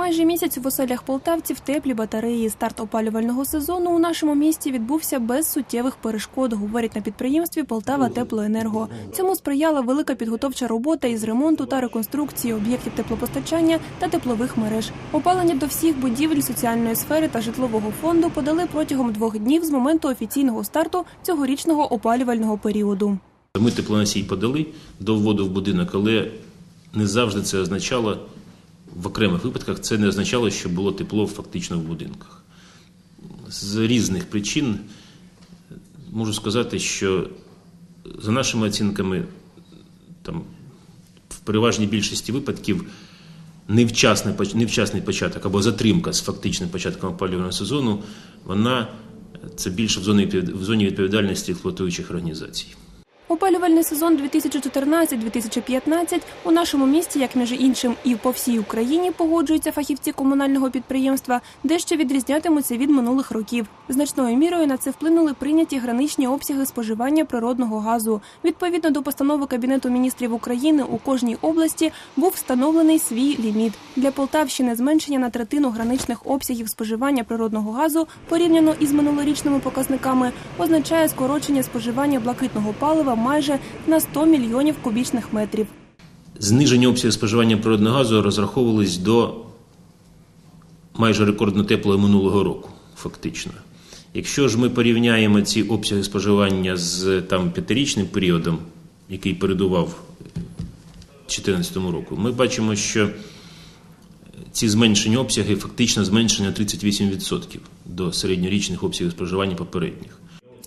Майже місяць в оселях полтавців теплі батареї. Старт опалювального сезону у нашому місті відбувся без суттєвих перешкод, говорять на підприємстві Полтава Теплоенерго. Цьому сприяла велика підготовча робота із ремонту та реконструкції об'єктів теплопостачання та теплових мереж. Опалення до всіх будівель соціальної сфери та житлового фонду подали протягом двох днів з моменту офіційного старту цьогорічного опалювального періоду. Ми теплоносій подали до вводу в будинок, але не завжди це означало, в окремих випадках це не означало, що було тепло фактично в будинках. З різних причин можу сказати, що за нашими оцінками, там, в переважній більшості випадків невчасний, невчасний початок або затримка з фактичним початком опалювального сезону, вона це більше в зоні, в зоні відповідальності експлуатуючих організацій. Опалювальний сезон 2014-2015 у нашому місті, як між іншим, і по всій Україні погоджуються фахівці комунального підприємства, дещо відрізнятимуться від минулих років. Значною мірою на це вплинули прийняті граничні обсяги споживання природного газу. Відповідно до постанови Кабінету міністрів України у кожній області був встановлений свій ліміт. Для Полтавщини зменшення на третину граничних обсягів споживання природного газу порівняно із минулорічними показниками означає скорочення споживання блакитного палива майже на 100 мільйонів кубічних метрів. Зниження обсягу споживання природного газу розраховувались до майже рекордно теплого минулого року, фактично. Якщо ж ми порівняємо ці обсяги споживання з там п'ятирічним періодом, який передував 2014 року, ми бачимо, що ці зменшені обсяги фактично зменшення 38% до середньорічних обсягів споживання попередніх.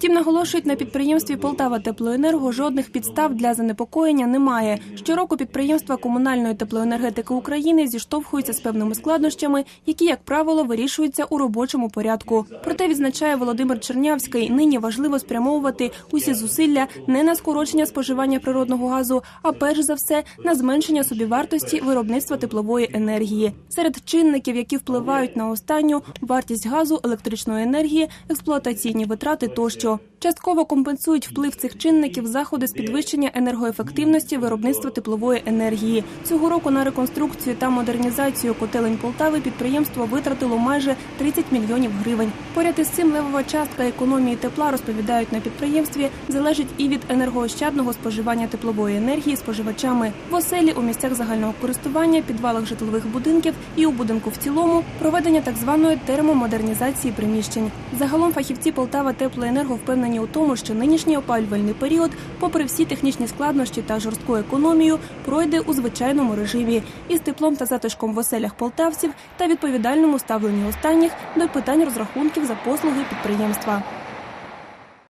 Втім, наголошують на підприємстві Полтава Теплоенерго жодних підстав для занепокоєння немає. Щороку підприємства комунальної теплоенергетики України зіштовхуються з певними складнощами, які, як правило, вирішуються у робочому порядку. Проте відзначає Володимир Чернявський, нині важливо спрямовувати усі зусилля не на скорочення споживання природного газу, а перш за все на зменшення собівартості виробництва теплової енергії. Серед чинників, які впливають на останню вартість газу, електричної енергії, експлуатаційні витрати тощо. 또 Частково компенсують вплив цих чинників заходи з підвищення енергоефективності виробництва теплової енергії. Цього року на реконструкцію та модернізацію котелень Полтави підприємство витратило майже 30 мільйонів гривень. Поряд із цим левова частка економії тепла розповідають на підприємстві залежить і від енергоощадного споживання теплової енергії споживачами в оселі у місцях загального користування, підвалах житлових будинків і у будинку в цілому проведення так званої термомодернізації приміщень. Загалом фахівці Полтава Теплоенерго впевнені у тому, що нинішній опалювальний період, попри всі технічні складнощі та жорстку економію, пройде у звичайному режимі із теплом та затишком в оселях полтавців та відповідальному ставленні останніх до питань розрахунків за послуги підприємства.